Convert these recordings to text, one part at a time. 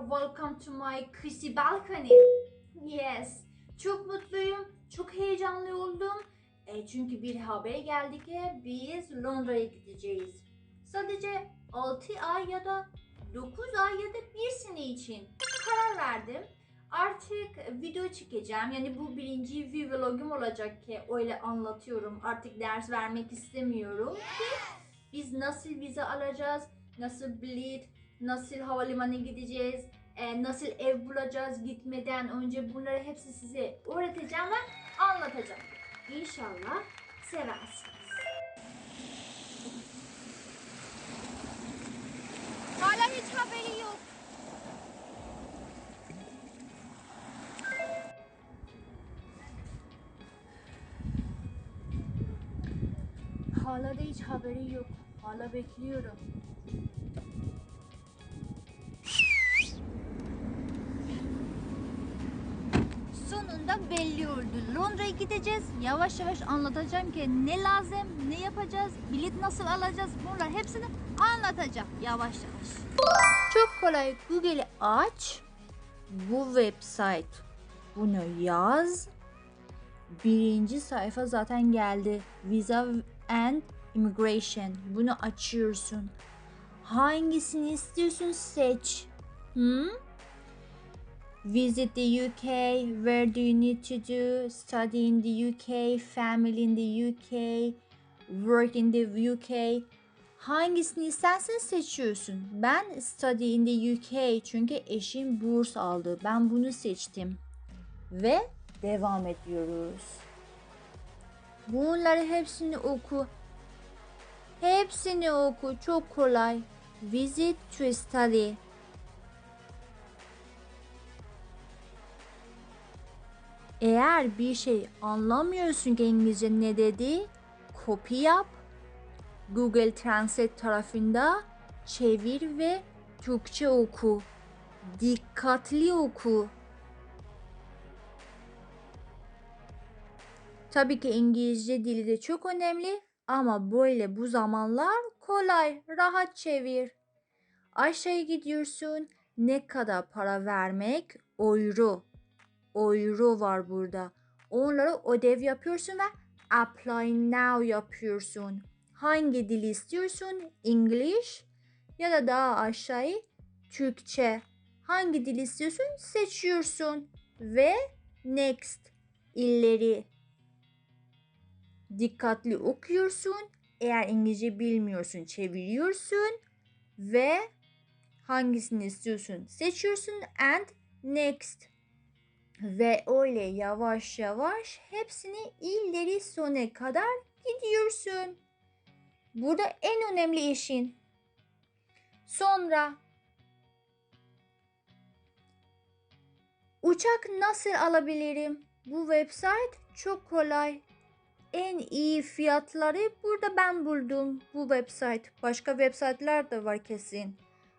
welcome to my Chrissy balcony. Yes, çok mutluyum, çok heyecanlı oldum. E, çünkü bir haber geldi ki biz Londra'ya gideceğiz. Sadece 6 ay ya da 9 ay ya da bir sene için karar verdim. Artık video çekeceğim. Yani bu birinci vlogum olacak ki öyle anlatıyorum. Artık ders vermek istemiyorum ki biz nasıl vize alacağız, nasıl bilet, nasıl havalimanına gideceğiz, e, nasıl ev bulacağız gitmeden önce bunları hepsi size öğreteceğim ve anlatacağım. İnşallah seversiniz. Hala hiç haberi yok. Hala da hiç haberi yok. Hala bekliyorum. Sonunda belli oldu. Londra'ya gideceğiz. Yavaş yavaş anlatacağım ki ne lazım, ne yapacağız, bilet nasıl alacağız bunlar hepsini anlatacağım yavaş yavaş. Çok kolay. Google'i aç. Bu website. Bunu yaz. Birinci sayfa zaten geldi. Visa and Immigration. Bunu açıyorsun. Hangisini istiyorsun seç. Hmm? Visit the UK. Where do you need to do? Study in the UK. Family in the UK. Work in the UK. Hangisini istersen seçiyorsun. Ben study in the UK çünkü eşim burs aldı. Ben bunu seçtim. Ve devam ediyoruz. Bunları hepsini oku. Hepsini oku. Çok kolay. Visit to study. Eğer bir şey anlamıyorsun ki İngilizce ne dedi, kopya yap. Google Translate tarafında çevir ve Türkçe oku. Dikkatli oku. Tabii ki İngilizce dili de çok önemli ama böyle bu zamanlar kolay, rahat çevir. Aşağıya gidiyorsun. Ne kadar para vermek? Euro. Euro var burada. Onlara ödev yapıyorsun ve apply now yapıyorsun. Hangi dili istiyorsun? English ya da daha aşağı Türkçe. Hangi dil istiyorsun? Seçiyorsun ve next illeri dikkatli okuyorsun. Eğer İngilizce bilmiyorsun çeviriyorsun ve hangisini istiyorsun seçiyorsun and next. Ve öyle yavaş yavaş hepsini illeri sona kadar gidiyorsun. Burada en önemli işin. Sonra uçak nasıl alabilirim? Bu website çok kolay en iyi fiyatları burada ben buldum bu website. Başka websiteler de var kesin.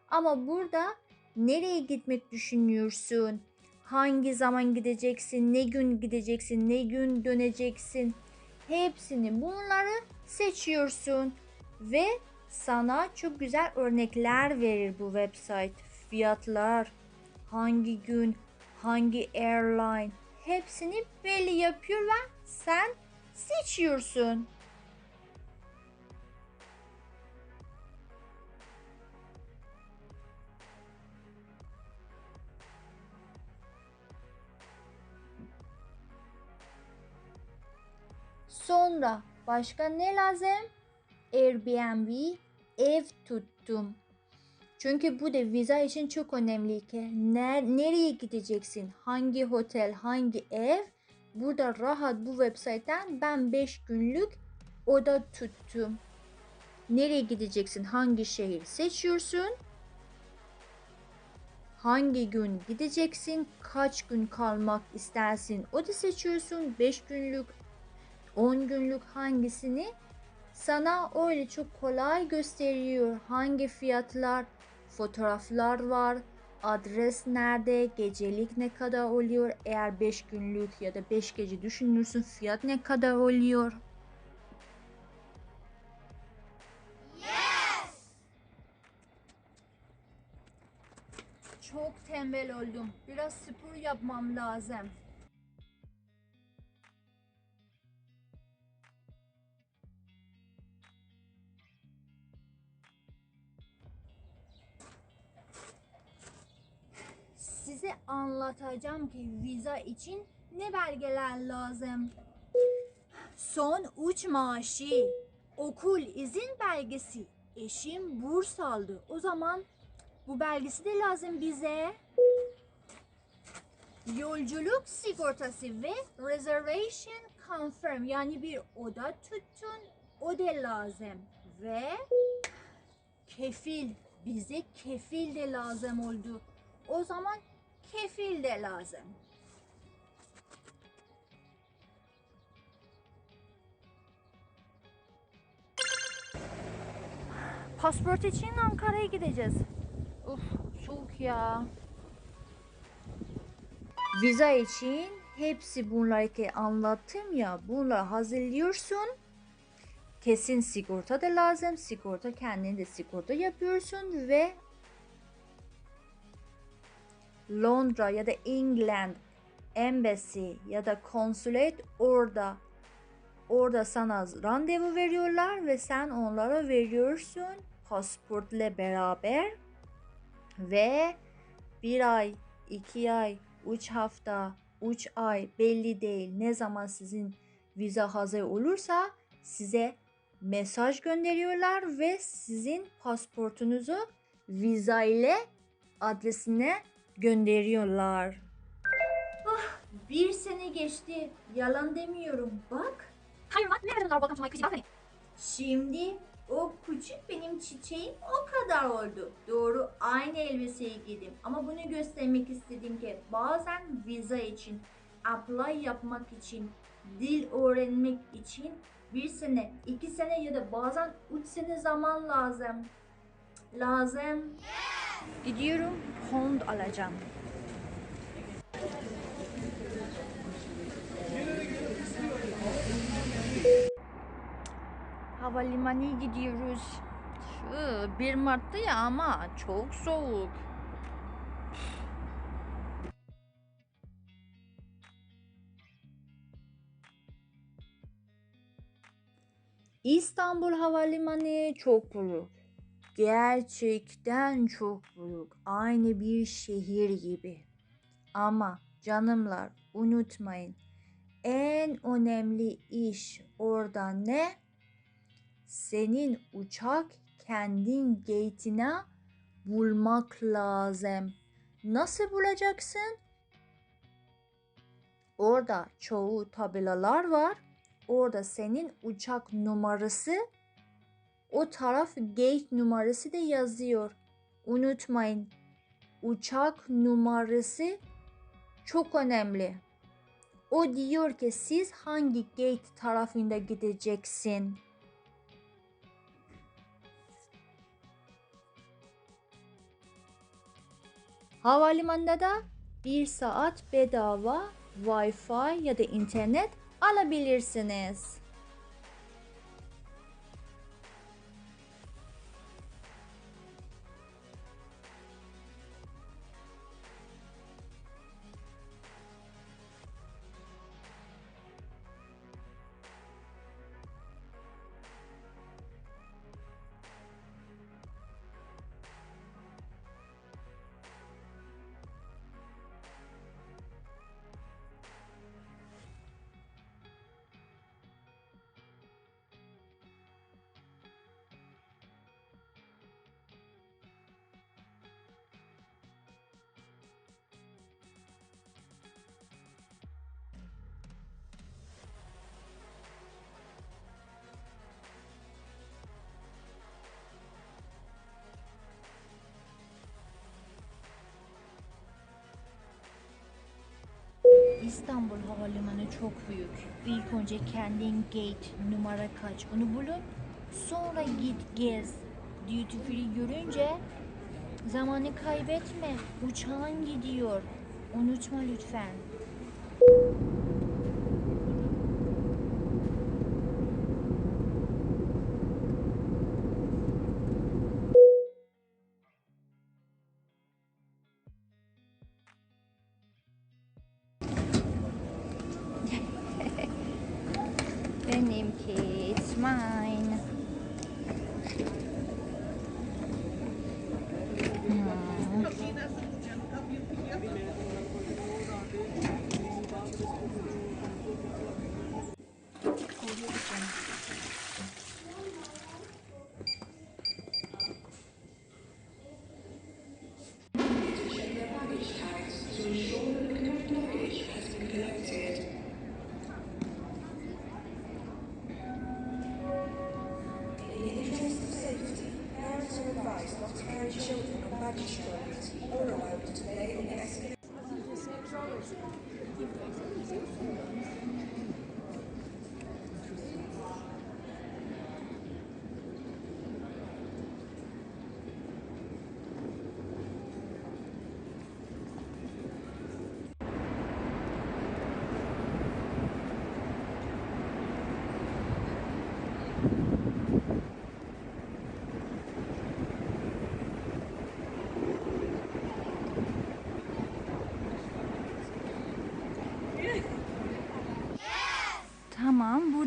Ama burada nereye gitmek düşünüyorsun? Hangi zaman gideceksin? Ne gün gideceksin? Ne gün döneceksin? Hepsini bunları seçiyorsun ve sana çok güzel örnekler verir bu website. Fiyatlar, hangi gün, hangi airline hepsini belli yapıyor ve sen seçiyorsun. Sonra başka ne lazım? Airbnb ev tuttum. Çünkü bu da viza için çok önemli ki ner nereye gideceksin? Hangi otel, hangi ev? Burada rahat bu website'ten ben 5 günlük oda tuttum. Nereye gideceksin? Hangi şehir seçiyorsun? Hangi gün gideceksin? Kaç gün kalmak istersin? O da seçiyorsun. 5 günlük, 10 günlük hangisini? Sana öyle çok kolay gösteriyor. Hangi fiyatlar, fotoğraflar var, adres nerede, gecelik ne kadar oluyor, eğer 5 günlük ya da 5 gece düşünürsün fiyat ne kadar oluyor. Çok tembel oldum. Biraz spor yapmam lazım. Size anlatacağım ki viza için ne belgeler lazım. Son uç maaşı, okul izin belgesi, eşim burs aldı. O zaman bu belgesi de lazım bize. Yolculuk sigortası ve reservation confirm yani bir oda tuttun o da lazım. Ve kefil bize kefil de lazım oldu. O zaman kefil de lazım. Pasport için Ankara'ya gideceğiz. Uf soğuk ya. Viza için hepsi bunları ki anlattım ya bunları hazırlıyorsun. Kesin sigorta da lazım. Sigorta kendin de sigorta yapıyorsun ve Londra ya da England Embassy ya da konsulet orada orada sana randevu veriyorlar ve sen onlara veriyorsun pasaportla beraber ve bir ay, iki ay, üç hafta, üç ay belli değil. Ne zaman sizin viza hazır olursa size mesaj gönderiyorlar ve sizin pasportunuzu viza ile adresine gönderiyorlar. Ah, bir sene geçti. Yalan demiyorum. Bak. Şimdi o küçük benim çiçeğim o kadar oldu. Doğru aynı elbiseyi giydim. Ama bunu göstermek istedim ki bazen viza için, apply yapmak için, dil öğrenmek için bir sene, iki sene ya da bazen üç sene zaman lazım. Lazım. Gidiyorum pound alacağım. Havalimanı gidiyoruz. Şu 1 Mart'ta ya ama çok soğuk. İstanbul Havalimanı çok büyük. Gerçekten çok büyük. Aynı bir şehir gibi. Ama canımlar unutmayın. En önemli iş orada ne? Senin uçak kendin gate'ine bulmak lazım. Nasıl bulacaksın? Orada çoğu tabelalar var. Orada senin uçak numarası o taraf gate numarası da yazıyor. Unutmayın. Uçak numarası çok önemli. O diyor ki siz hangi gate tarafında gideceksin. Havalimanında da bir saat bedava Wi-Fi ya da internet alabilirsiniz. İstanbul Havalimanı çok büyük. İlk önce kendin gate numara kaç onu bulun. Sonra git gez. Duty free görünce zamanı kaybetme. Uçağın gidiyor. Unutma lütfen. the name Kate. It's mine.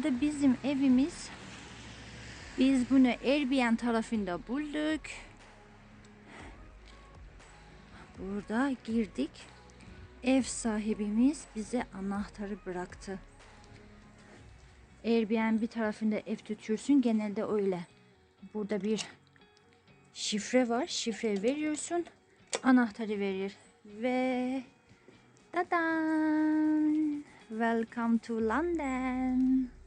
Burada bizim evimiz. Biz bunu Airbnb tarafında bulduk. Burada girdik. Ev sahibimiz bize anahtarı bıraktı. Airbnb tarafında ev tutuyorsun genelde öyle. Burada bir şifre var. Şifre veriyorsun. Anahtarı verir. Ve Tadan! Welcome to London.